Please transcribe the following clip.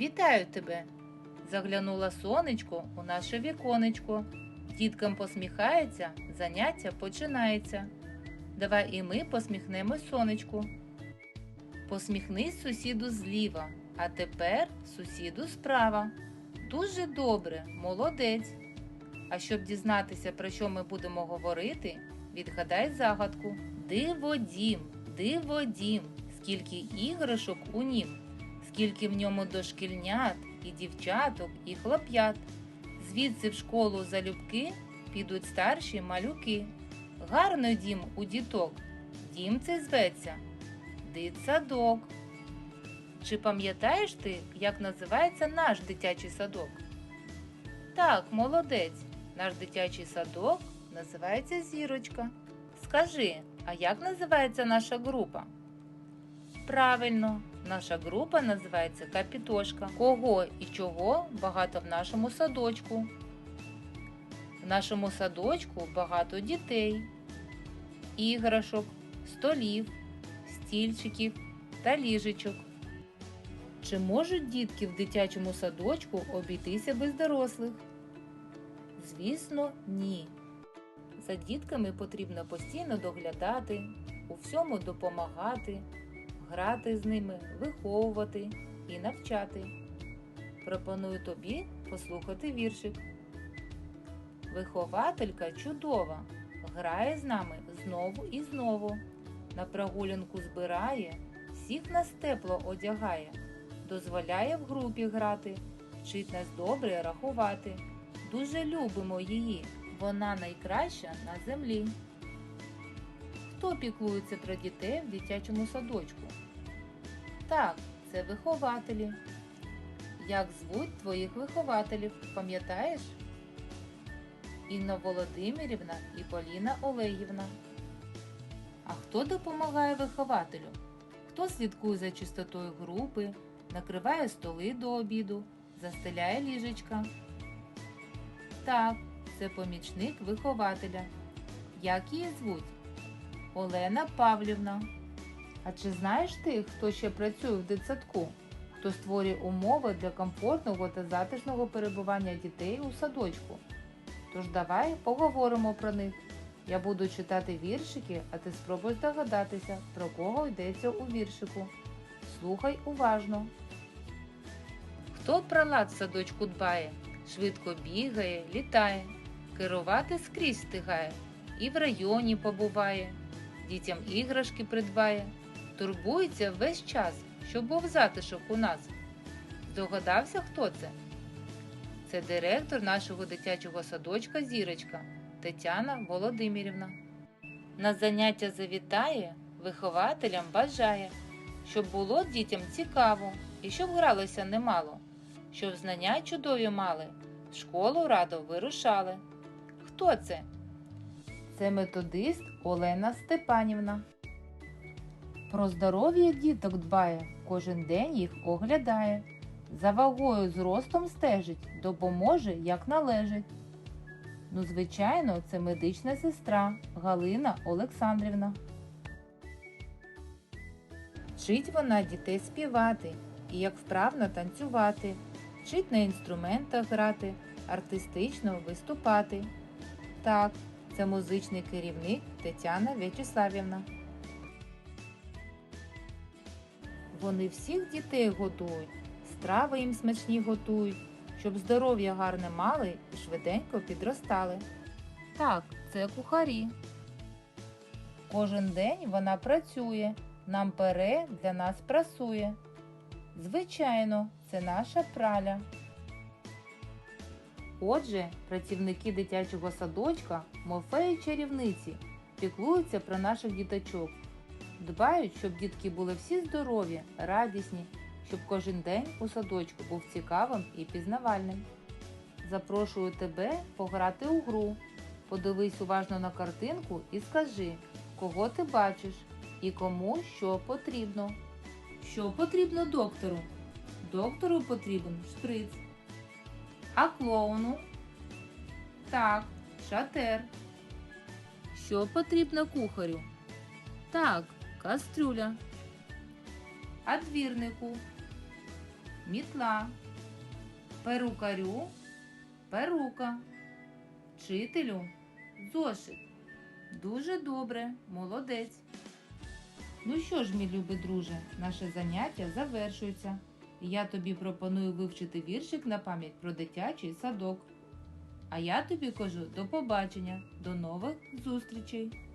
Вітаю тебе! Заглянула сонечко у наше віконечко. Діткам посміхається, заняття починається. Давай і ми посміхнемось сонечку. Посміхнись сусіду зліва, а тепер сусіду справа. Дуже добре, молодець. А щоб дізнатися, про що ми будемо говорити, відгадай загадку. Диводім, диводім, скільки іграшок у нім, скільки в ньому дошкільнят, і дівчаток, і хлоп'ят. Звідси в школу залюбки підуть старші малюки. Гарно дім у діток, дім цей зветься дитсадок. Чи пам'ятаєш ти, як називається наш дитячий садок? Так, молодець. Наш дитячий садок називається Зірочка. Скажи, а як називається наша група? Правильно, наша група називається Капітошка. Кого і чого багато в нашому садочку? В нашому садочку багато дітей, іграшок, столів, стільчиків та ліжечок. Чи можуть дітки в дитячому садочку обійтися без дорослих? Звісно, ні. За дітками потрібно постійно доглядати, у всьому допомагати, грати з ними, виховувати і навчати. Пропоную тобі послухати віршик. Вихователька чудова, грає з нами знову і знову. На прогулянку збирає, всіх нас тепло одягає, дозволяє в групі грати, вчить нас добре рахувати. Дуже любимо її, вона найкраща на землі. Хто піклується про дітей в дитячому садочку? Так, це вихователі. Як звуть твоїх вихователів, пам'ятаєш? Інна Володимирівна і Поліна Олегівна. А хто допомагає вихователю? Хто слідкує за чистотою групи, накриває столи до обіду, застеляє ліжечка? Так, це помічник вихователя. Як її звуть? Олена Павлівна. А чи знаєш ти, хто ще працює в дитсадку? Хто створює умови для комфортного та затишного перебування дітей у садочку? Тож давай поговоримо про них. Я буду читати віршики, а ти спробуй здогадатися, про кого йдеться у віршику. Слухай уважно. Хто про лад в садочку дбає, швидко бігає, літає, керувати скрізь встигає, і в районі побуває, дітям іграшки придбає, турбується весь час, щоб був затишок у нас. Здогадався, хто це? Це директор нашого дитячого садочка Зірочка Тетяна Володимирівна. На заняття завітає, вихователям бажає, щоб було дітям цікаво і щоб гралося немало, щоб знання чудові мали, в школу радо вирушали. Хто це? Це методист Олена Степанівна. Про здоров'я діток дбає, кожен день їх оглядає. За вагою зростом стежить, допоможе, як належить. Ну, звичайно, це медична сестра Галина Олександрівна. Вчить вона дітей співати і як вправно танцювати, вчить на інструментах грати, артистично виступати. Так, це музичний керівник Тетяна В'ячеславівна. Вони всіх дітей годують, страви їм смачні готують, щоб здоров'я гарне мали і швиденько підростали. Так, це кухарі. Кожен день вона працює, нам пере для нас прасує. Звичайно, це наша праля. Отже, працівники дитячого садочка, мов феї чарівниці, піклуються про наших діточок. Дбають, щоб дітки були всі здорові, радісні, щоб кожен день у садочку був цікавим і пізнавальним. Запрошую тебе пограти у гру. Подивись уважно на картинку і скажи, кого ти бачиш і кому що потрібно. Що потрібно доктору? Доктору потрібен шприц. А клоуну? Так, шатер. Що потрібно кухарю? Так, кастрюля. А двірнику? мітла, перукарю, перука, вчителю, зошит. Дуже добре, молодець. Ну що ж, мій любий друже, наше заняття завершується. Я тобі пропоную вивчити віршик на пам'ять про дитячий садок. А я тобі кажу до побачення, до нових зустрічей!